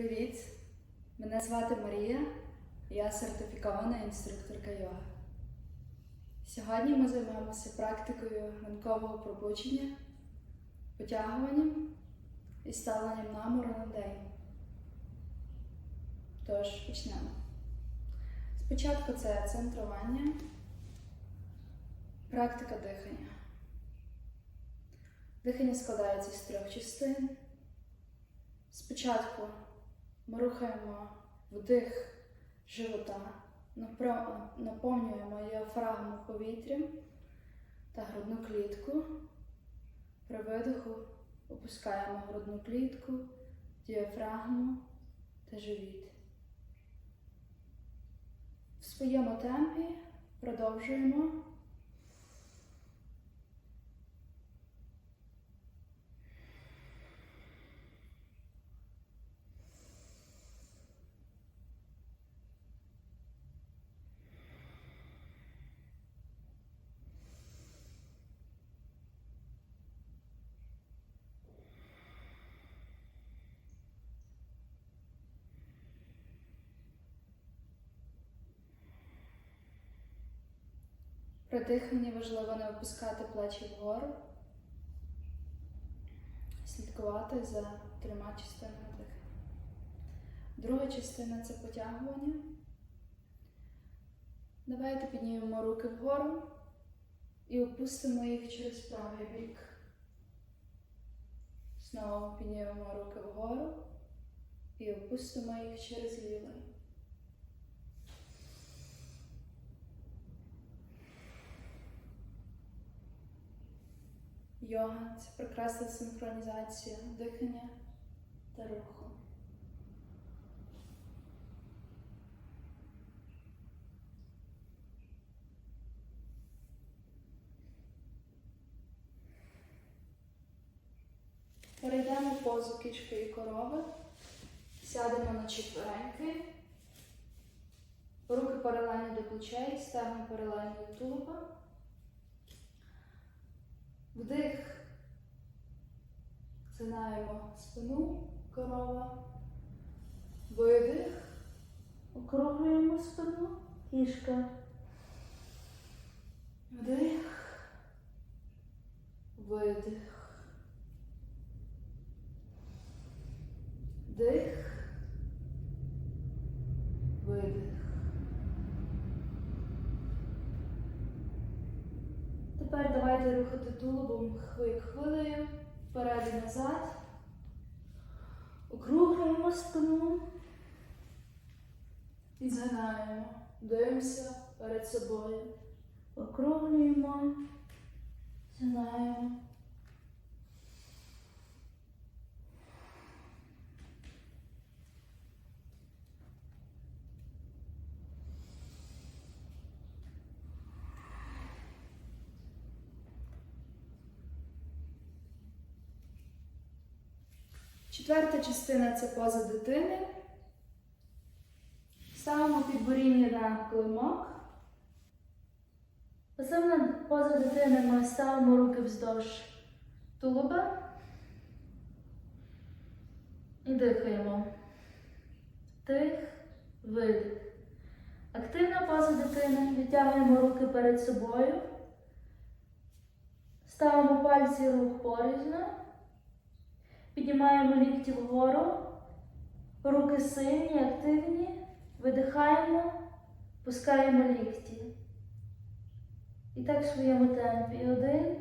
Привіт! Мене звати Марія, я сертифікована інструкторка йоги. Сьогодні ми займаємося практикою ранкового пробудження, потягуванням і ставленням намору на день. Тож почнемо. Спочатку це центрування, практика дихання. Дихання складається з трьох частин. Спочатку рухаємо вдих живота, наповнюємо діафрагму повітрям та грудну клітку. При видиху опускаємо грудну клітку, діафрагму та живіт. В своєму темпі продовжуємо. При диханні важливо не опускати плечі вгору, слідкувати за трьома частинами дихання. Друга частина це потягування. Давайте піднімемо руки вгору і опустимо їх через правий бік. Знову піднімемо руки вгору і опустимо їх через лівий. Йога це прекрасна синхронізація дихання та руху. Перейдемо в позу кішки і корови. Сядемо на четвереньки. Руки паралельно до плечей, стегна паралельно до тулуба. Вдих. Згинаємо спину, корова. Видих. Округлюємо спину, кішка. Вдих. Видих. Вдих. Видих. Давайте рухати тулубом хви- хвилею вперед і назад. Округлюємо спину і згинаємо. Дивимося перед собою. Округлюємо, згинаємо. Четверта частина це поза дитини. Ставимо підборіння на килимок. Пасивна поза дитини ми ставимо руки вздовж тулуба і дихаємо. Тих, видих. Активна поза дитини. Відтягуємо руки перед собою. Ставимо пальці рук порізно. Піднімаємо лікті вгору, руки сильні, активні, видихаємо, пускаємо лікті. І так в своєму темпі. Один.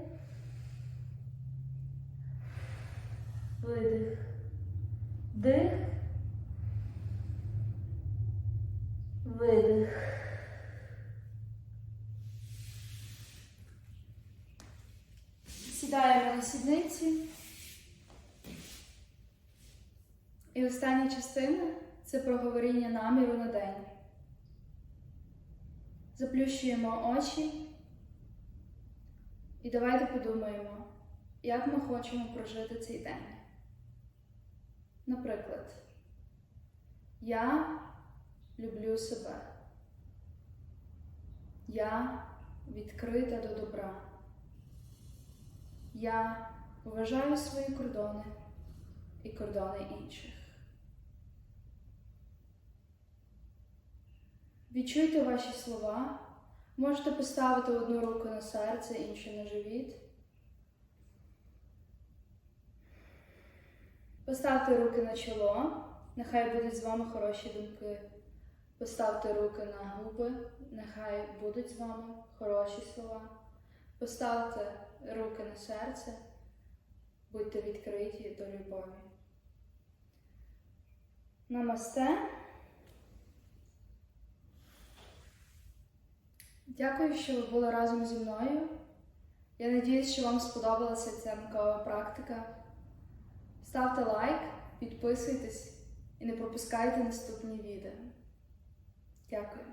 Видих. Дих. Видих. Сідаємо на сідниці. І остання частина це проговоріння наміру на день. Заплющуємо очі і давайте подумаємо, як ми хочемо прожити цей день. Наприклад, я люблю себе. Я відкрита до добра. Я поважаю свої кордони і кордони інших. Відчуйте ваші слова. Можете поставити одну руку на серце, іншу на живіт. Поставте руки на чоло. Нехай будуть з вами хороші думки. Поставте руки на губи, нехай будуть з вами хороші слова. Поставте руки на серце, будьте відкриті до любові. Намасте. Дякую, що ви були разом зі мною. Я надіюсь, що вам сподобалася ця наукова практика. Ставте лайк, підписуйтесь і не пропускайте наступні відео. Дякую.